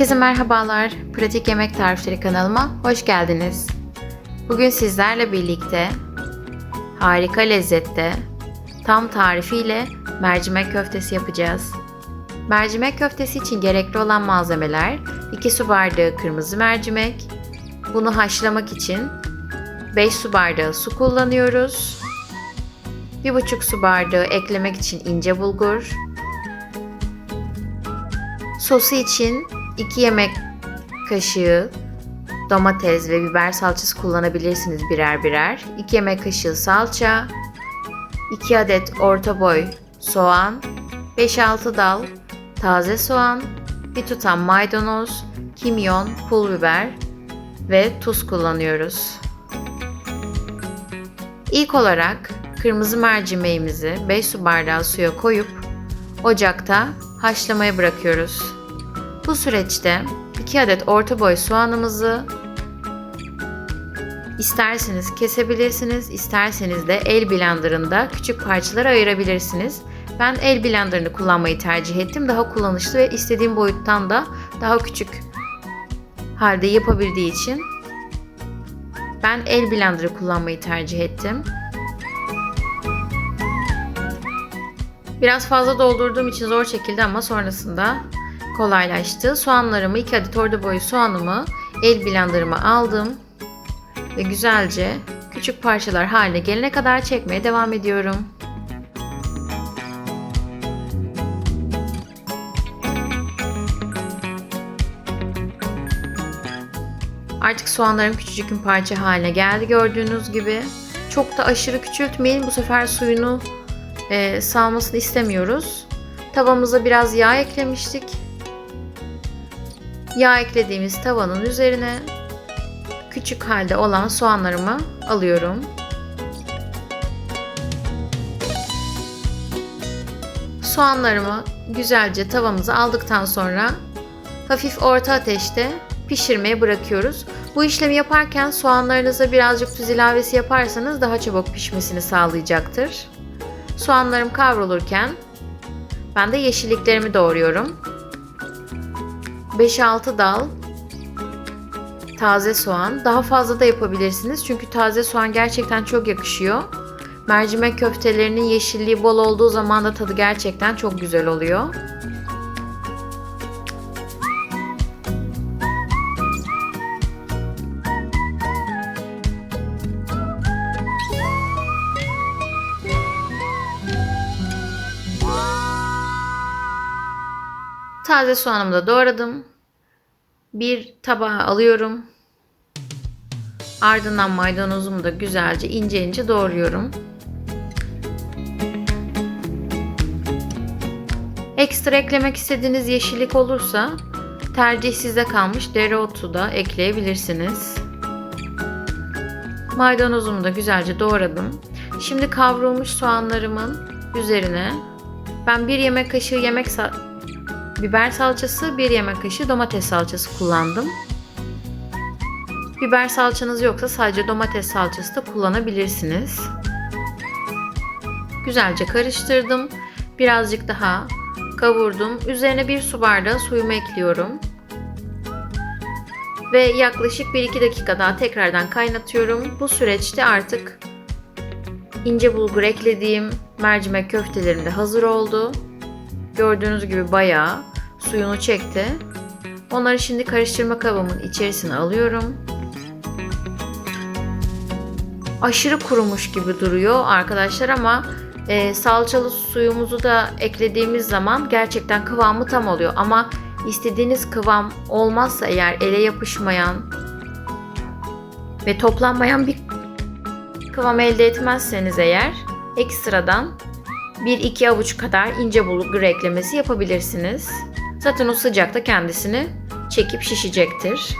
Herkese merhabalar. Pratik Yemek Tarifleri kanalıma hoş geldiniz. Bugün sizlerle birlikte harika lezzette tam tarifiyle mercimek köftesi yapacağız. Mercimek köftesi için gerekli olan malzemeler 2 su bardağı kırmızı mercimek. Bunu haşlamak için 5 su bardağı su kullanıyoruz. 1,5 su bardağı eklemek için ince bulgur. Sosu için 2 yemek kaşığı domates ve biber salçası kullanabilirsiniz birer birer. 2 yemek kaşığı salça, 2 adet orta boy soğan, 5-6 dal taze soğan, bir tutam maydanoz, kimyon, pul biber ve tuz kullanıyoruz. İlk olarak kırmızı mercimeğimizi 5 su bardağı suya koyup ocakta haşlamaya bırakıyoruz. Bu süreçte 2 adet orta boy soğanımızı isterseniz kesebilirsiniz, isterseniz de el blenderında küçük parçalara ayırabilirsiniz. Ben el blenderını kullanmayı tercih ettim. Daha kullanışlı ve istediğim boyuttan da daha küçük halde yapabildiği için ben el blenderı kullanmayı tercih ettim. Biraz fazla doldurduğum için zor çekildi ama sonrasında kolaylaştı. Soğanlarımı 2 adet orta boyu soğanımı el blenderıma aldım ve güzelce küçük parçalar haline gelene kadar çekmeye devam ediyorum. Artık soğanlarım küçücük bir parça haline geldi gördüğünüz gibi. Çok da aşırı küçültmeyin. Bu sefer suyunu e, salmasını istemiyoruz. Tavamıza biraz yağ eklemiştik. Yağ eklediğimiz tavanın üzerine küçük halde olan soğanlarımı alıyorum. Soğanlarımı güzelce tavamıza aldıktan sonra hafif orta ateşte pişirmeye bırakıyoruz. Bu işlemi yaparken soğanlarınıza birazcık tuz ilavesi yaparsanız daha çabuk pişmesini sağlayacaktır. Soğanlarım kavrulurken ben de yeşilliklerimi doğruyorum. 5-6 dal taze soğan. Daha fazla da yapabilirsiniz çünkü taze soğan gerçekten çok yakışıyor. Mercimek köftelerinin yeşilliği bol olduğu zaman da tadı gerçekten çok güzel oluyor. Taze soğanımı da doğradım. Bir tabağa alıyorum. Ardından maydanozumu da güzelce ince ince doğruyorum. Ekstra eklemek istediğiniz yeşillik olursa tercih size kalmış dereotu da ekleyebilirsiniz. Maydanozumu da güzelce doğradım. Şimdi kavrulmuş soğanlarımın üzerine ben bir yemek kaşığı yemek biber salçası, 1 yemek kaşığı domates salçası kullandım. Biber salçanız yoksa sadece domates salçası da kullanabilirsiniz. Güzelce karıştırdım. Birazcık daha kavurdum. Üzerine 1 su bardağı suyumu ekliyorum. Ve yaklaşık 1-2 dakika daha tekrardan kaynatıyorum. Bu süreçte artık ince bulgur eklediğim mercimek köftelerim de hazır oldu. Gördüğünüz gibi bayağı suyunu çekti. Onları şimdi karıştırma kabımın içerisine alıyorum. Aşırı kurumuş gibi duruyor arkadaşlar ama e, salçalı suyumuzu da eklediğimiz zaman gerçekten kıvamı tam oluyor. Ama istediğiniz kıvam olmazsa eğer ele yapışmayan ve toplanmayan bir kıvam elde etmezseniz eğer ekstradan 1-2 avuç kadar ince bulgur eklemesi yapabilirsiniz. Zaten o sıcakta kendisini çekip şişecektir.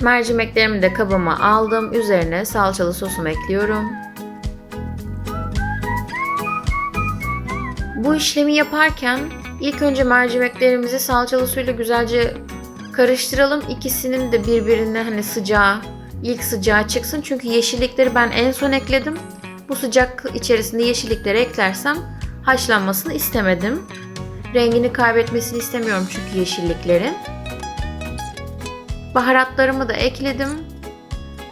Mercimeklerimi de kabıma aldım. Üzerine salçalı sosumu ekliyorum. Bu işlemi yaparken ilk önce mercimeklerimizi salçalı suyla güzelce karıştıralım. İkisinin de birbirine hani sıcağı, ilk sıcağı çıksın. Çünkü yeşillikleri ben en son ekledim. Bu sıcak içerisinde yeşillikleri eklersem haşlanmasını istemedim. Rengini kaybetmesini istemiyorum çünkü yeşilliklerin. Baharatlarımı da ekledim.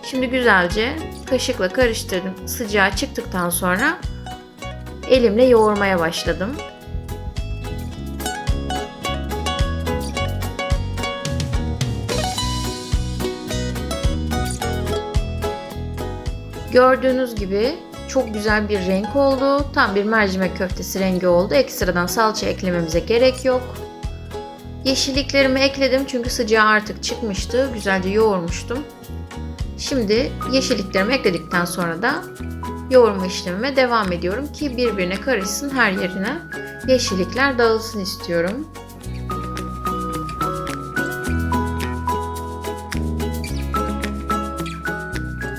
Şimdi güzelce kaşıkla karıştırdım. Sıcağı çıktıktan sonra elimle yoğurmaya başladım. Gördüğünüz gibi çok güzel bir renk oldu. Tam bir mercimek köftesi rengi oldu. Ekstradan salça eklememize gerek yok. Yeşilliklerimi ekledim çünkü sıcağı artık çıkmıştı. Güzelce yoğurmuştum. Şimdi yeşilliklerimi ekledikten sonra da yoğurma işlemime devam ediyorum ki birbirine karışsın her yerine yeşillikler dağılsın istiyorum.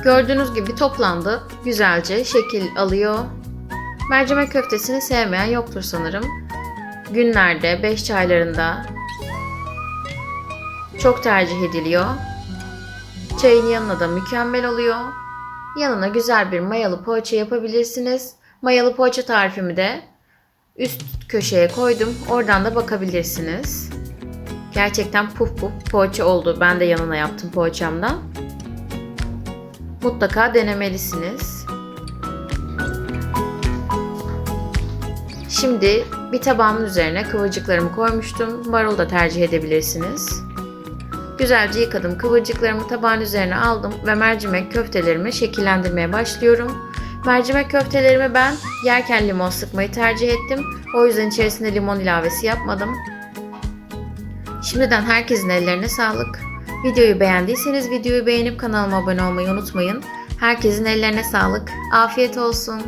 Gördüğünüz gibi toplandı. Güzelce şekil alıyor. Mercimek köftesini sevmeyen yoktur sanırım. Günlerde, beş çaylarında çok tercih ediliyor. Çayın yanına da mükemmel oluyor. Yanına güzel bir mayalı poğaça yapabilirsiniz. Mayalı poğaça tarifimi de üst köşeye koydum. Oradan da bakabilirsiniz. Gerçekten puf puf poğaça oldu. Ben de yanına yaptım poğaçamdan. Mutlaka denemelisiniz. Şimdi bir tabağımın üzerine kıvırcıklarımı koymuştum. Marul da tercih edebilirsiniz. Güzelce yıkadım. Kıvırcıklarımı tabağın üzerine aldım ve mercimek köftelerimi şekillendirmeye başlıyorum. Mercimek köftelerimi ben yerken limon sıkmayı tercih ettim. O yüzden içerisine limon ilavesi yapmadım. Şimdiden herkesin ellerine sağlık. Videoyu beğendiyseniz videoyu beğenip kanalıma abone olmayı unutmayın. Herkesin ellerine sağlık. Afiyet olsun.